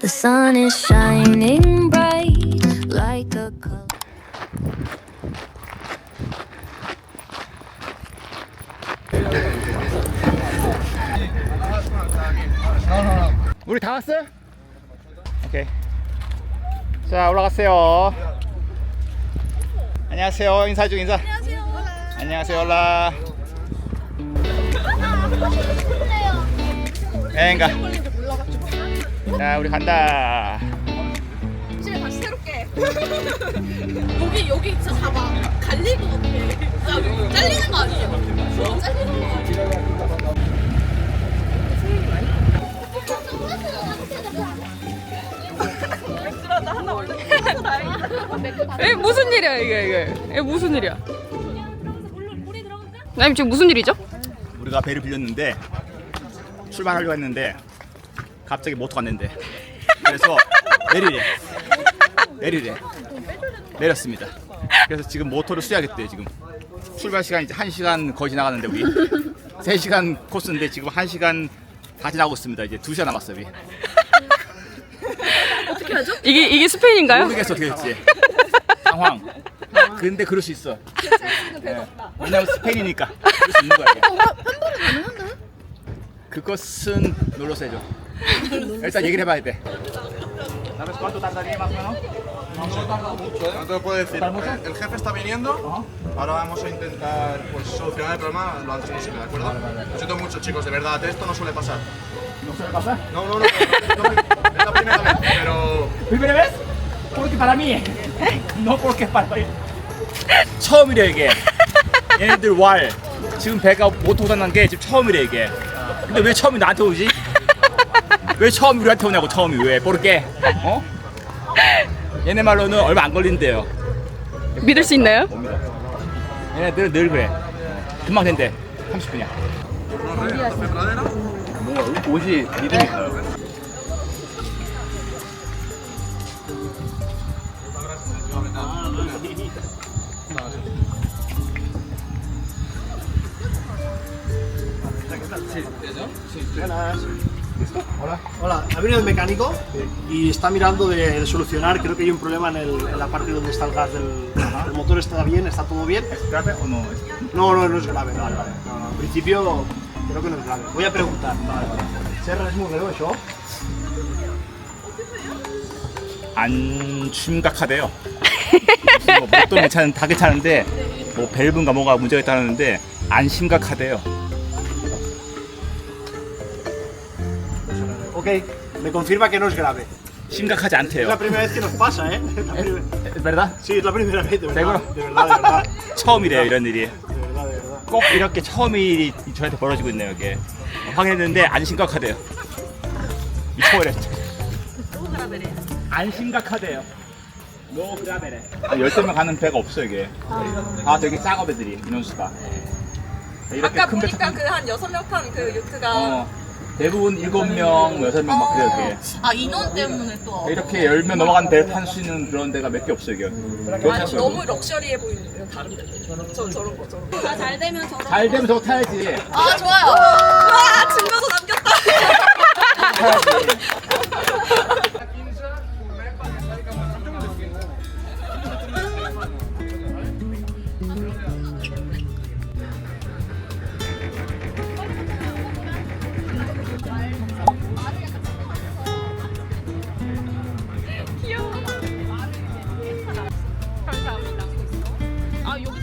The sun is shining bright like a color. 우리 다 왔어요? 오케이. 자 올라갔어요. 안녕하세요. 인사 중 인사. 안녕하세요. 올라. 엥가. 자 우리 간다. 집에 다시 새롭게. 여기 여기 진짜 잡아. 갈 에 무슨 일이야 이게 이게 에 무슨 일이야? 아니 지금 무슨 일이죠? 우리가 배를 빌렸는데 출발하려고 했는데 갑자기 모터가 안 된대. 그래서 내리래. 내리래. 내렸습니다. 그래서 지금 모터를 수리하겠대요 지금. 출발 시간 이제 1시간 거의 지나가는데 우리 3시간 코스인데 지금 1시간 다 지나고 있습니다. 이제 2시간 남았어요 우리. 이게 이게 스페인인가요? 모르겠어 어떻게 될지. 상황. 근데 그럴 수 있어. 네. 왜냐면 스페인이니까 그럴 수 있는 거야. 이게. 그것은 눌러서 해줘. 일단 얘기를 해봐야 돼. ¿Sabes cuánto tardaría más o menos? No te lo puedo decir. El jefe está viniendo. Ahora vamos a intentar pues, solucionar el problema lo antes posible, ¿de acuerdo? Lo siento mucho, chicos, de verdad, esto no suele pasar. ¿No suele pasar? No, no, no. no, es la primera vez, pero. ¿Primera vez? Porque para mí. Porque para mí. 처음이래 이게. 얘네들 왈. 지금 배가 못 오다는 게 지금 처음이래 이게. 근데 왜 처음이 나한테 오지? 왜 처음이 우리한테 오냐고 처음이 왜? 모르게. 어? 얘네 말로는 얼마 안 걸린대요. 믿을 수 있나요? 옵니다. 얘네들 늘 그래. 어, 금방 된대. 30분이야. 뭔가 옷이 믿음이 있 어요. Hola, ha venido el mecánico y está mirando de, de solucionar. Creo que hay un problema en, el- en la parte donde está el gas del el motor. Está bien, está todo bien. ¿Es grave o no? No, no, no es grave. No, no, no, en principio creo que no es grave. Voy a preguntar. Serra es muy grave, ¿eso? 안 심각하대요. 무슨 뭐 뭣도 괜찮은 다 괜찮은데 뭐 밸브인가 뭐가 문제가 있다는데 안 심각하대요. Ok, me confirma que no es grave. 심각하지 Es la 않대요. primera vez que nos pasa, ¿eh? Es la primera- Es verdad? Sí, es la primera vez, de verdad. ¿Seguro? De verdad, de verdad. 처음이래요 이런 일이. De verdad, de verdad. 꼭 이렇게 처음이 저한테 벌어지고 있네요 이게. 확인했는데 안 심각하대요. 미쳐버려. 안 심각하대요. 노 그라베래. 열세 명 가는 배가 없어 이게. 다 되게 작업 애들이 인원수가. 이렇게 아까 큰배 보니까 타고- 그한 여섯 명 탄 그 요트가 어, 대부분 일곱 명, 여섯 명막 그래요 이게. 아 인원 때문에 또 이렇게 열명 넘어간 배를 탈수 있는 그런 데가 몇 개 없어요 이게. 아니, 너무 럭셔리해 보이는데요 다른 데 저, 저런 거 저런 거. 잘 되면 저런 잘 되면 저거 타야지. 아 좋아요. 와 증명서 남겼다.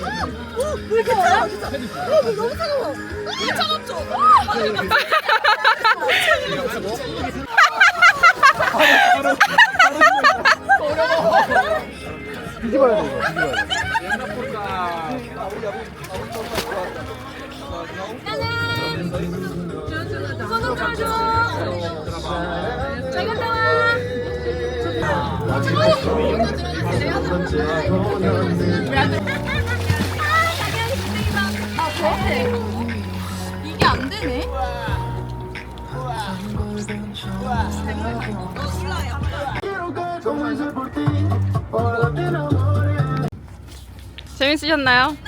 오, 왜 이렇게 차가워? 어, 왜 너무 차가워? 왜 차갑죠? 돼, 이거, 뒤집어야 돼. 와. 아, 저한테 이게 안 되네. 재밌으셨나요? 네,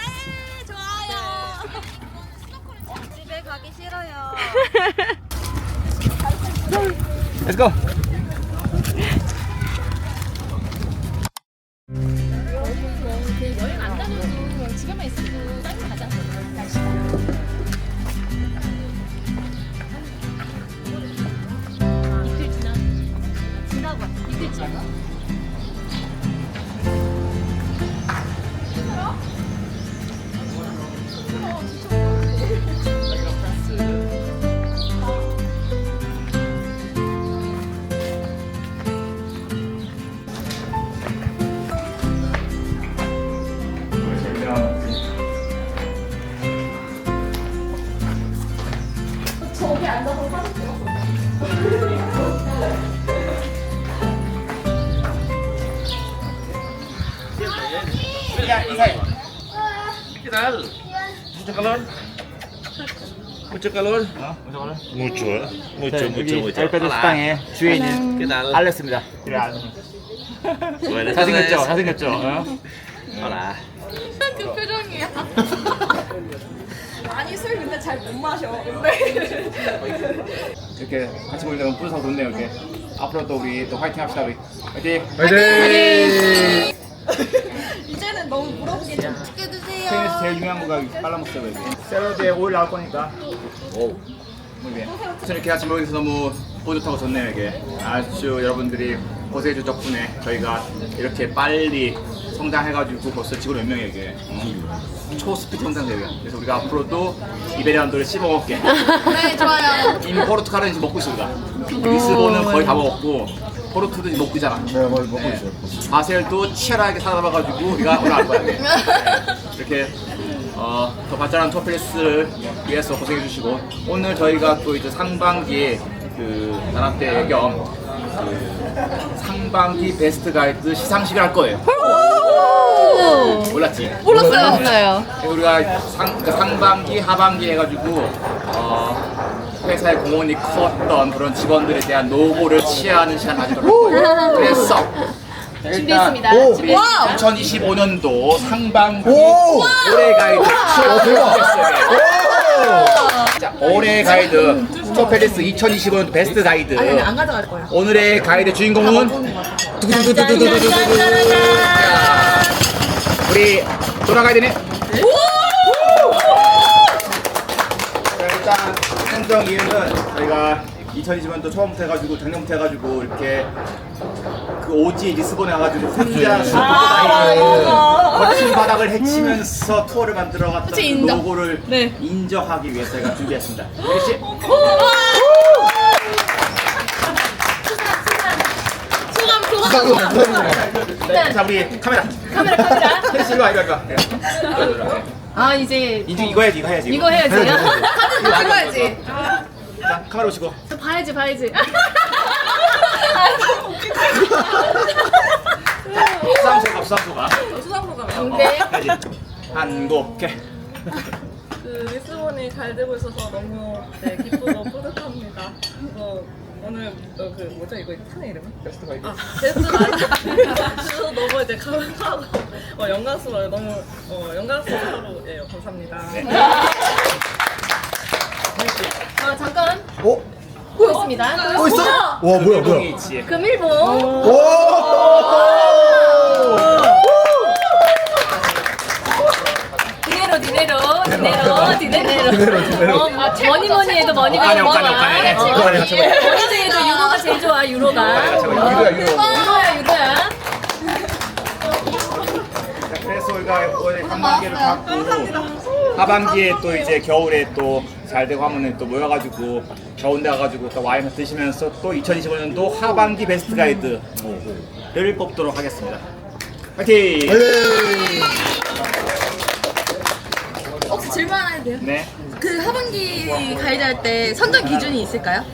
좋아요. 집에 가기 싫어요. Let's go. ¿Mucho calor? 어, mucho calor. Mucho, ¿eh? Mucho, 자, mucho, 여기 mucho. 식당의 주인인 ¿Qué tal? 알렉스입니다. 그래. Buenas 잘생겼죠? tardes. 잘생겼죠? 어? Hola. 그 표정이야. 아니 술 근데 잘 못 마셔. 근데 이렇게 같이 보니까 너무 뿌듯하고 좋네요. 이렇게 앞으로 또 우리 또 화이팅 합시다 우리. 화이팅! 이제는 너무 부럽게 좀. 스페인에서 제일 유명한 거가 빨라먹어요 이게. 샐러드에 오일 나올 거니까. 오. muy 저는 이렇게 같이 모여서 너무 뿌듯하고 좋네요 이게. 아주 여러분들이 고생해 준 덕분에 저희가 이렇게 빨리 성장해가지고 벌써 직원 몇 명이에요 이게. 어. 초스피드 성장세요. 그래서 우리가 앞으로도 이베리안도를 씹어먹게. 네 좋아요. 이미 포르투갈은 이제 먹고 있습니다. 리스본은 거의 다 먹었고 포르투도 먹고 있잖아. 네, 먹고 있어요. 바셀도 치열하게 살아남아가지고 우리가 오늘 알 거야. 이게. 이렇게 어, 더 발전한 토플리스를 위해서 고생해주시고 오늘 저희가 또 이제 상반기에 그 단합대 겸 그 상반기 베스트 가이드 시상식을 할 거예요. 몰랐지? 몰랐어요. 우리가 상, 그 상반기, 하반기 해가지고 어, 회사의 공헌이 컸던 그런 직원들에 대한 노고를 치하하는 시간 가지도록. 그래서 준비했습니다. 우리 2025년도 상반기 올해 가이드 자, 올해 가이드 스토페리스 2025년도 베스트 가이드 안 가져갈 거야. 오늘의 가이드 주인공은 두구두구두구두구두구두구. 자, 우리 돌아가야 되네. 선정 이유는 저희가 2020년도 처음부터 해가지고 작년부터 해가지고 이렇게 그 오지 리스본에 와가지고 혼자 술 먹고 다니는 거친 바닥을 헤치면서 투어를 만들어갔던 그 그치, 인정. 노고를 네. 인정하기 위해서 저희가 준비했습니다. 씨. 소감 소감. 네, 자 우리 카메라. 카메라 카메라. 혜리 씨 일로 와 이리 와, 이리 와. 네. 아 이제 이제 이거 해야지 이거 해야지. 이거 해야지. 사진 찍어야지. 자 카메라 보시고. 또 봐야지 봐야지. 수상소 가 수상소가. 근데 해야지. 한곡해. 그 리스본이 잘 되고 있어서 너무 네, 기쁘고 뿌듯합니다. 그래서 오늘 어, 그 뭐죠 이거 탄의 이름이? 베스트 가이드. 아 베스트 가이드. 너무 이제 감사하고 어, 영광스러워요. 너무 어, 영광스러워요. 감사합니다. 아 잠깐 어? 보겠습니다. 또 있어? 와 뭐야 뭐야? 금일봉. 디네로 디네로 디네로 디네로 어, 뭐, 뭐니 뭐니 해도 머니가 아니, 유로가 오카네, 오카네. 그렇지. 오카네, 같이 뭐니 해도 유로가 제일 좋아 유로가. 유로야, 유로. 유로야 유로야. 자, 그래서 우리가 올해 상반기를 갖고 하반기에 또 이제 겨울에 또 잘 되고 하면은 또 모여가지고 겨운데 가가지고 또 와인 드시면서 또 2025년도 하반기 베스트 가이드를 뽑도록 하겠습니다. 파이팅! 돼요? 네. 그 하반기 가이드 할 때 선정 기준이 있을까요?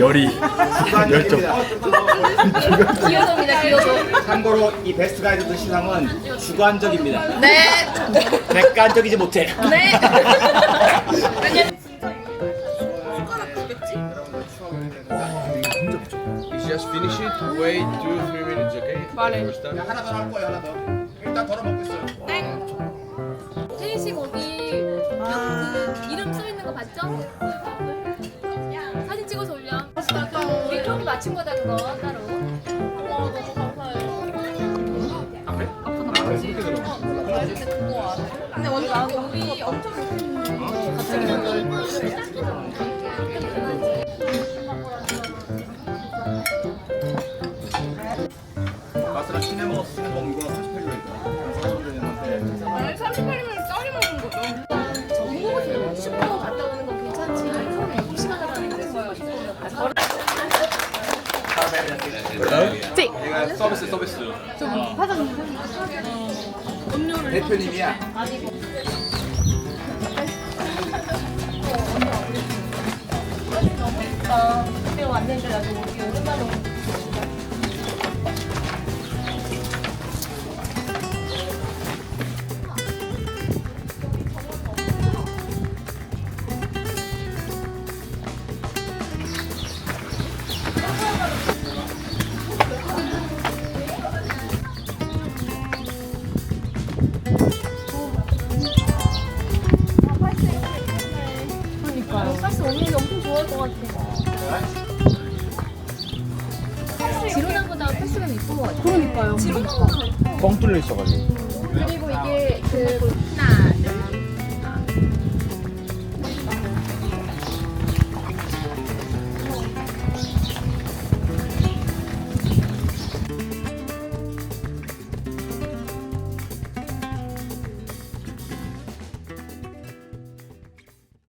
열이 열정. 기여도입니다, 기여도. 참고로 이 베스트 가이드 시상은 주관적입니다. 네. 객관적이지 못해. 네. It's just finish it, wait two, three minutes, okay? Vale. We'll start. 하나 더 할 거예요, 하나 더. 일단 덜어 먹고 있어요. 태 봤죠? 사진 찍어서 올려. 우리 톡이 맞춘 거다 그거 따로. 와 너무 감사해요. 아 그래? 앞으로 나머지. 근데 원래 우리 엄청 갑자기 이거 서비스, 서비스. 대표님이야. 그때 왔는데 나도 여기 오랜만에 그 그러니까요. 지로나보다 뻥 뚫려 있어가지고. 그리고 이게 그 하나,